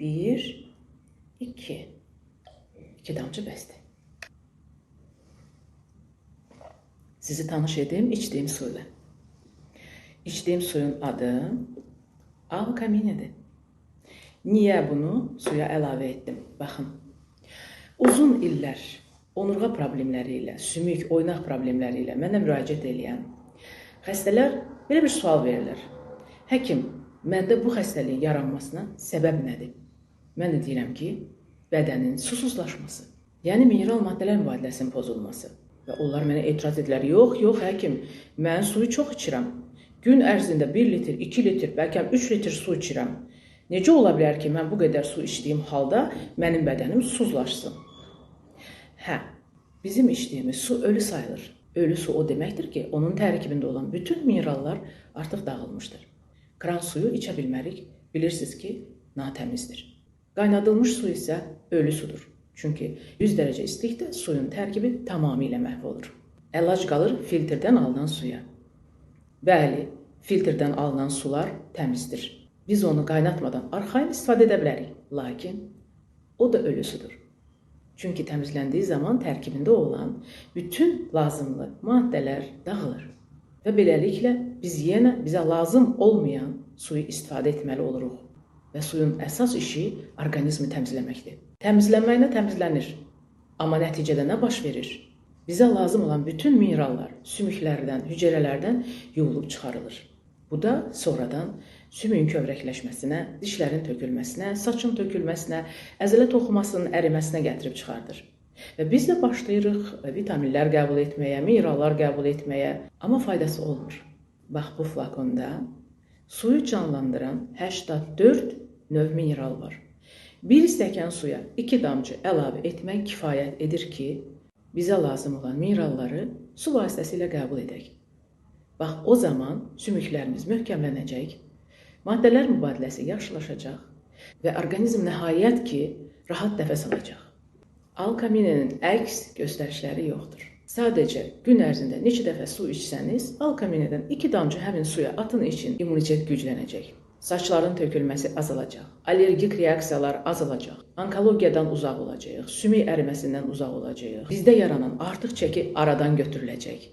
Bir, iki. İki damcı bəsdir. Sizi tanış edim içdiyim suyla. İçdiyim suyun adı Alkaminidir. Niyə bunu suya əlavə etdim? Baxın. Uzun illər onurğa problemləri ilə, sümük, oynaq problemləri ilə mənə müraciət edən xəstələr belə bir sual verirlər. Həkim, məndə bu xəstəliyin yaranmasına səbəb nədir? Mən də deyirəm ki, bədənin susuzlaşması, yəni mineral maddələr mübadiləsinin pozulması. Və onlar mənə etiraz edirlər. Yox, yox həkim, mən suyu çox içirəm. Gün ərzində 1 litr, 2 litr, bəlkə 3 litr su içirəm. Necə ola bilər ki, mən bu qədər su içdiyim halda mənim bədənim susuzlaşsın? Hə, bizim içdiyimiz su ölü sayılır. Ölü su o deməkdir ki, onun tərkibində olan bütün minerallar artıq dağılmışdır. Kran suyu içə bilmərik. Bilirsiniz ki, natəmizdir. Qaynadılmış su isə ölü sudur. Çünki 100 dərəcə istilikdə suyun tərkibi tamamilə məhv olur. Əlac qalır filtrdən alınan suya. Bəli, filtrdən alınan sular təmizdir. Biz onu qaynatmadan arxayın istifadə edə bilərik, lakin o da ölü sudur. Çünki təmizləndiyi zaman tərkibində olan bütün lazımlı maddələr dağılır. Və beləliklə biz yenə bizə lazım olmayan suyu istifadə etməli oluruq. Və suyun əsas işi orqanizmi təmizləməkdir. Təmizlənməklə təmizlənir. Amma nəticədə nə baş verir? Bizə lazım olan bütün minerallar sümüklərdən, hüceyrələrdən yuyulub çıxarılır. Bu da sonradan sümüyün kövrəkləşməsinə, dişlərin tökülməsinə, saçın tökülməsinə, əzələ toxumasının əriməsinə gətirib çıxardır. Və biz də başlayırıq vitaminlər qəbul etməyə, minerallar qəbul etməyə, amma faydası olmur. Bax bu flakonda suyu canlandıran 84 növ mineral var. Bir stəkan suya 2 damcı əlavə etmək kifayət edir ki, bizə lazım olan mineralları su vasitəsilə qəbul edək. Bax o zaman sümüklərimiz möhkəmlənəcək, maddələr mübadiləsi yaxşılaşacaq və orqanizm nəhayət ki, rahat nəfəs alacaq. Alkamininin əks göstərişləri yoxdur. Sadəcə gün ərzində neçə dəfə su içsəniz, alkaminədən 2 damcı həmin suya atın için immunitet güclənəcək. Saçların tökülməsi azalacaq, allergik reaksiyalar azalacaq, onkologiyadan uzaq olacağıq, sümük əriməsindən uzaq olacağıq. Bizdə yaranan artıq çəki aradan götürüləcək.